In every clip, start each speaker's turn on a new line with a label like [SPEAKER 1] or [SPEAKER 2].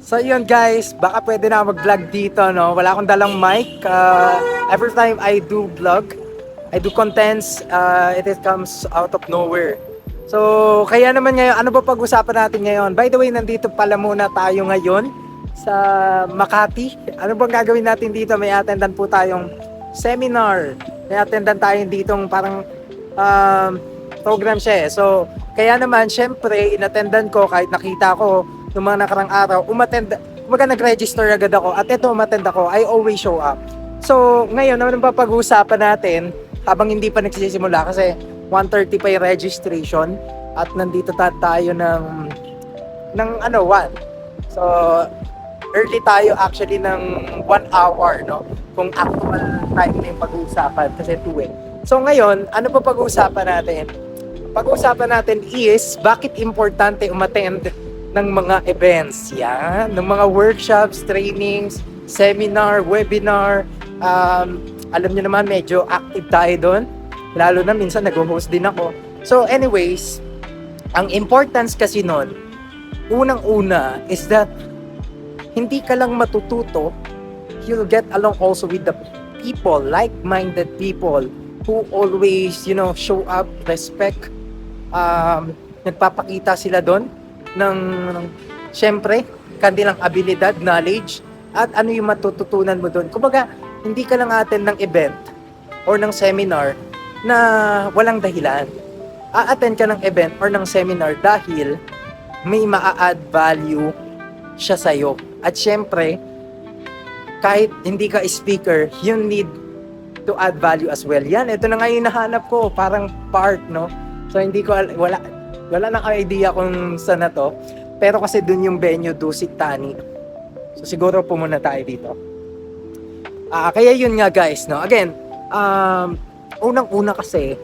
[SPEAKER 1] So yun guys, baka pwede na mag-vlog dito, no? Wala akong dalang mic. Uh, every time I do vlog, I do contents, uh, it is comes out of nowhere. So, kaya naman ngayon, ano ba pag-usapan natin ngayon? By the way, nandito pala muna tayo ngayon sa Makati. Ano bang gagawin natin dito? May attendan po tayong seminar. May attendan tayo ditong parang um, program siya eh. So, kaya naman, syempre, inattendan ko kahit nakita ko noong mga nakarang araw, umattend, kumbaga nag-register agad ako at ito umattend ako, I always show up. So, ngayon, ano ba pag-uusapan natin habang hindi pa nagsisimula kasi 1.30 pa yung registration at nandito ta tayo ng ng ano, 1. So, early tayo actually ng 1 hour, no? Kung actual time na yung pag-uusapan kasi 2 eh. So ngayon, ano pa pag-uusapan natin? Pag-uusapan natin is bakit importante umattend ng mga events, yan, ng mga workshops, trainings, seminar, webinar. Um, alam niyo naman, medyo active tayo doon. Lalo na minsan nag-host din ako. So anyways, ang importance kasi nun, unang-una is that hindi ka lang matututo, you'll get along also with the people, like-minded people who always, you know, show up, respect, um, nagpapakita sila doon ng, ng syempre, kanilang abilidad, knowledge, at ano yung matututunan mo doon. Kumbaga, hindi ka lang attend ng event or ng seminar na walang dahilan. A-attend ka ng event or ng seminar dahil may maa-add value siya sa'yo. At syempre, kahit hindi ka speaker, you need to add value as well. Yan, ito na nga yung nahanap ko, parang part, no? So hindi ko, al- wala, wala nang idea kung saan na to. Pero kasi dun yung venue, Dusit Tani. So siguro pumunta tayo dito. Ah, kaya yun nga guys, no? Again, um, unang-una kasi,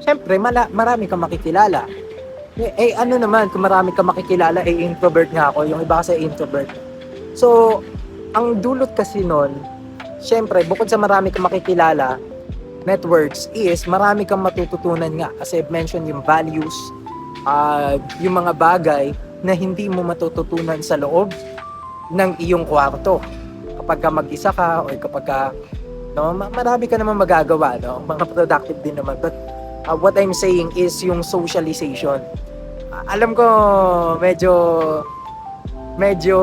[SPEAKER 1] syempre, mala- marami kang makikilala. Eh, eh, ano naman, kung marami kang makikilala, eh, introvert nga ako. Yung iba kasi introvert. So, ang dulot kasi nun, syempre, bukod sa marami kang makikilala, networks is marami kang matututunan nga. Kasi I've mentioned yung values, ah, yung mga bagay na hindi mo matututunan sa loob ng iyong kwarto. Kapag ka mag-isa ka o kapag ka, no, ma- marami ka naman magagawa, no? Mga productive din naman. But uh, what I'm saying is yung socialization. Ah, alam ko medyo medyo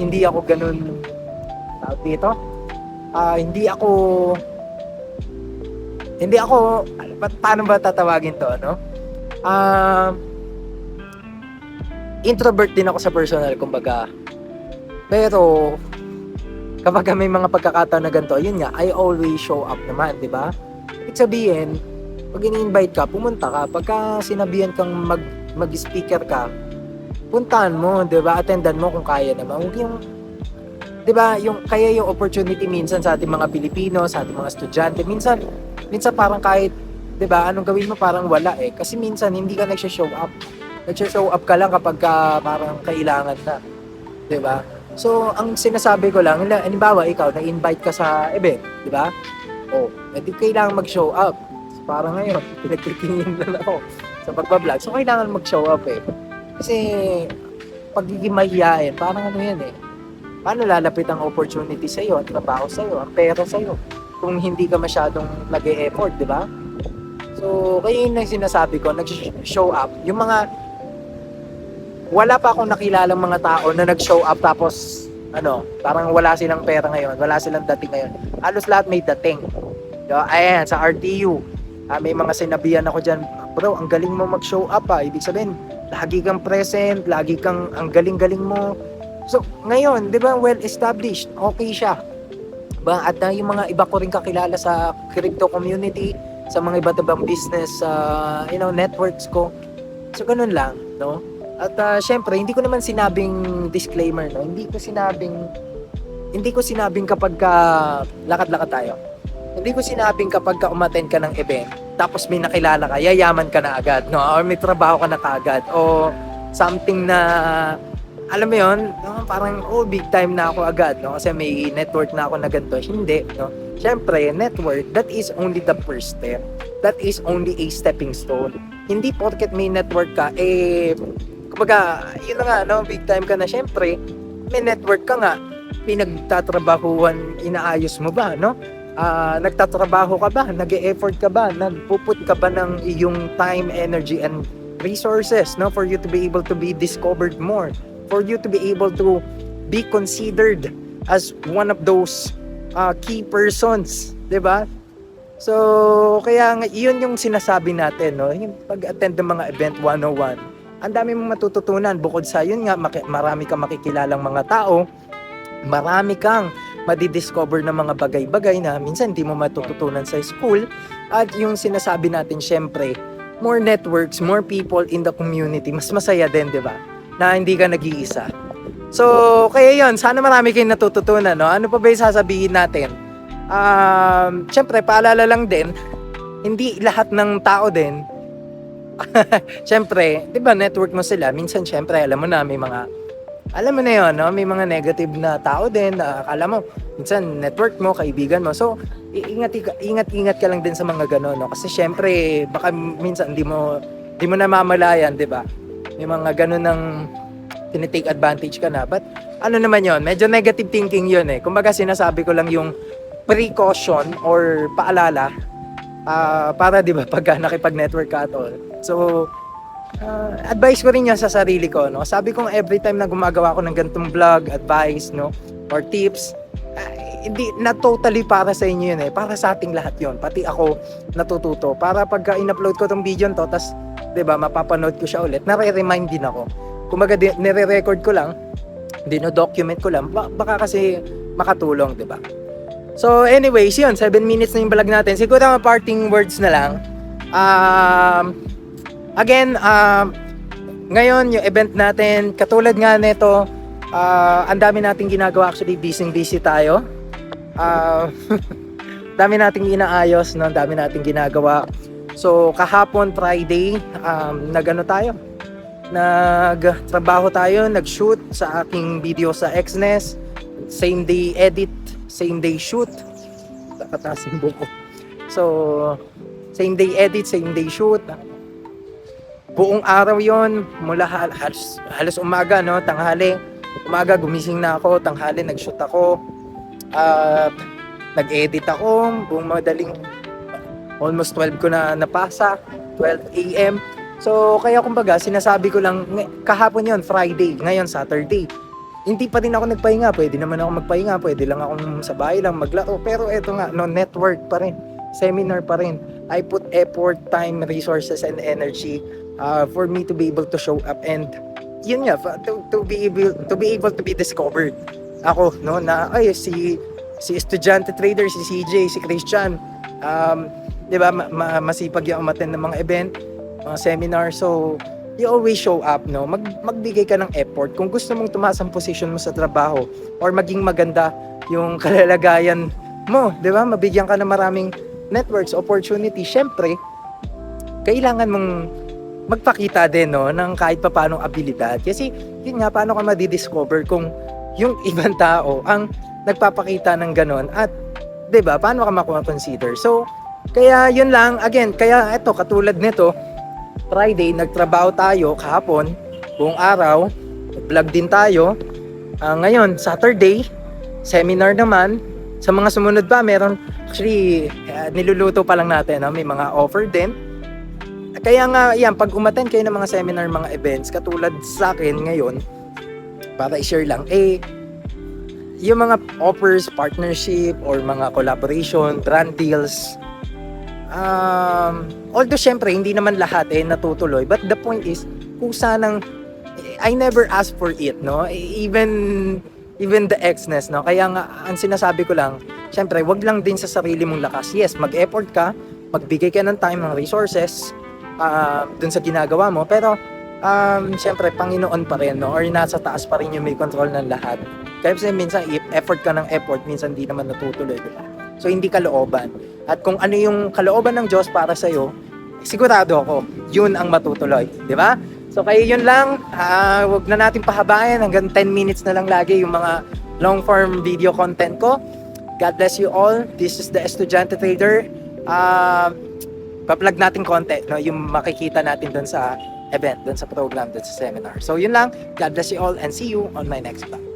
[SPEAKER 1] hindi ako ganun tawag dito. Ah, hindi ako hindi ako pa- paano ba tatawagin to, no? Ah, introvert din ako sa personal, kumbaga. Pero, kapag may mga pagkakataon na ganito, yun nga, I always show up naman, di ba? Ibig sabihin, pag ini-invite ka, pumunta ka. Pagka sinabihan kang mag, mag-speaker ka, puntahan mo, di ba? Attendan mo kung kaya naman. Huwag yung, di ba, yung, kaya yung opportunity minsan sa ating mga Pilipino, sa ating mga estudyante, minsan, minsan parang kahit, di ba, anong gawin mo parang wala eh. Kasi minsan, hindi ka nagsha-show up. Nagsha-show up ka lang kapag ka, parang kailangan na. Di ba? So, ang sinasabi ko lang, halimbawa, ikaw, na-invite ka sa event, di ba? Oh, edi kailangan mag-show up. So, parang ngayon, pinagtitingin lang ako sa pagbablog. So, kailangan mag-show up eh. Kasi, pagiging mahihain, parang ano yan eh. Paano lalapit ang opportunity sa'yo, ang trabaho sa'yo, ang pera sa'yo, kung hindi ka masyadong nag-e-effort, di ba? So, kaya yun ang sinasabi ko, nag-show up. Yung mga wala pa akong nakilalang mga tao na nag-show up tapos ano, parang wala silang pera ngayon, wala silang dating ngayon. Halos lahat may dating. Diba? Ayan, sa RTU, ah, may mga sinabihan ako dyan, bro, ang galing mo mag-show up ah. Ibig sabihin, lagi kang present, lagi kang, ang galing-galing mo. So, ngayon, di ba, well-established, okay siya. Diba? At ah, yung mga iba ko rin kakilala sa crypto community, sa mga iba't ibang business, ah, you know, networks ko. So, ganun lang, no? At ah, syempre, hindi ko naman sinabing disclaimer, no? Hindi ko sinabing hindi ko sinabing kapag ka lakad-lakad tayo. Hindi ko sinabing kapag ka umattend ka ng event, tapos may nakilala ka, yayaman ka na agad, no? Or may trabaho ka na kaagad, o something na alam mo yon no? parang oh big time na ako agad no kasi may network na ako na ganito hindi no syempre network that is only the first step that is only a stepping stone hindi porket may network ka eh kumbaga yun na nga no big time ka na syempre may network ka nga, pinagtatrabahuan, inaayos mo ba, no? Ah, nagtatrabaho ka ba? Nag-e-effort ka ba? Nagpuput ka ba ng iyong time, energy, and resources, no? For you to be able to be discovered more. For you to be able to be considered as one of those uh, key persons, 'di ba? So, kaya yun yung sinasabi natin, no? Yung pag-attend ng mga event 101, ang dami mong matututunan bukod sa yun nga, marami kang makikilalang mga tao, marami kang madidiscover ng mga bagay-bagay na minsan hindi mo matututunan sa school. At yung sinasabi natin, syempre, more networks, more people in the community, mas masaya din, di ba? Na hindi ka nag-iisa. So, kaya yun, sana marami kayong natututunan, no? Ano pa ba yung sasabihin natin? Um, syempre, paalala lang din, hindi lahat ng tao din, syempre, di ba, network mo sila, minsan syempre, alam mo na, may mga, alam mo na yun, no? may mga negative na tao din, na akala mo, minsan, network mo, kaibigan mo, so, ingat ingat ingat ka lang din sa mga gano'n no kasi syempre baka minsan hindi mo hindi mo namamalayan 'di ba may mga gano'n ng tinitake advantage ka na. But ano naman yon medyo negative thinking yun eh. Kumbaga sinasabi ko lang yung precaution or paalala ah, para 'di ba pag nakipag-network ka at all. So ah, advice ko rin yan sa sarili ko no? Sabi ko every time na gumagawa ako ng ganitong vlog advice no? Or tips ah, hindi na totally para sa inyo yun eh. Para sa ating lahat yon pati ako natututo. Para pagka in-upload ko tong video to tas 'di ba mapapanood ko siya ulit nare-remind din ako kumbaga nire-record ko lang dino-document ko lang ba- baka kasi makatulong 'di ba So anyways, yun, 7 minutes na yung vlog natin. Siguro mga parting words na lang. Um, again, um, ngayon yung event natin, katulad nga nito, ah, ang dami nating ginagawa actually, busy-busy tayo. Ah, dami nating inaayos, no? dami nating ginagawa. So kahapon Friday, um, nagano tayo? Nagtrabaho tayo, nag-shoot sa aking video sa Xness. Same day edit, same day shoot. Nakataas yung buko. So, same day edit, same day shoot. Buong araw yon mula hal- halos, halos umaga, no? Tanghali. Umaga, gumising na ako. Tanghali, nag-shoot ako. At nag-edit ako. Buong madaling almost 12 ko na napasa. 12 a.m. So, kaya kumbaga, sinasabi ko lang, ng- kahapon yon Friday, ngayon Saturday. Hindi pa din ako nagpahinga, pwede naman ako magpahinga, pwede lang akong sa bahay lang maglaro. Pero eto nga, no, network pa rin, seminar pa rin. I put effort, time, resources, and energy uh, for me to be able to show up and yun nga, to, to be able to be able to be discovered. Ako, no, na ay si si estudyante trader, si CJ, si Christian, um, 'di ba, ma- ma- masipag yung umattend ng mga event, mga seminar. So, you always show up, no? Mag, magbigay ka ng effort. Kung gusto mong tumaas ang position mo sa trabaho or maging maganda yung kalalagayan mo, di ba? Mabigyan ka ng maraming networks, opportunity. Siyempre, kailangan mong magpakita din, no? Ng kahit pa paano abilidad. Kasi, yun nga, paano ka madidiscover kung yung ibang tao ang nagpapakita ng ganon at 'di ba paano ka makuha-consider so kaya yun lang again kaya eto katulad nito Friday, nagtrabaho tayo kahapon, buong araw, vlog din tayo. Ah, ngayon, Saturday, seminar naman. Sa mga sumunod pa, meron, actually, ah, niluluto pa lang natin, no? may mga offer din. Kaya nga, yan, pag umaten kayo ng mga seminar, mga events, katulad sa akin ngayon, para i-share lang, eh, yung mga offers, partnership, or mga collaboration, brand deals, um, although syempre hindi naman lahat eh natutuloy. But the point is kung sanang I never asked for it no? Even even the Xness no? Kaya nga ang sinasabi ko lang syempre wag lang din sa sarili mong lakas. Yes mag-effort ka magbigay ka ng time ng resources uh, dun sa ginagawa mo. Pero um, syempre Panginoon pa rin no? Or nasa taas pa rin yung may control ng lahat. Kasi minsan effort ka ng effort minsan di naman natutuloy di ba so hindi ka looban at kung ano yung kalooban ng Diyos para sa iyo, sigurado ako, yun ang matutuloy, di ba? So kaya yun lang, ah, wag na natin pahabayan, hanggang 10 minutes na lang lagi yung mga long form video content ko. God bless you all. This is the Estudyante Trader. Uh, pa-plug natin konti, no, yung makikita natin doon sa event, doon sa program, doon sa seminar. So yun lang. God bless you all and see you on my next vlog.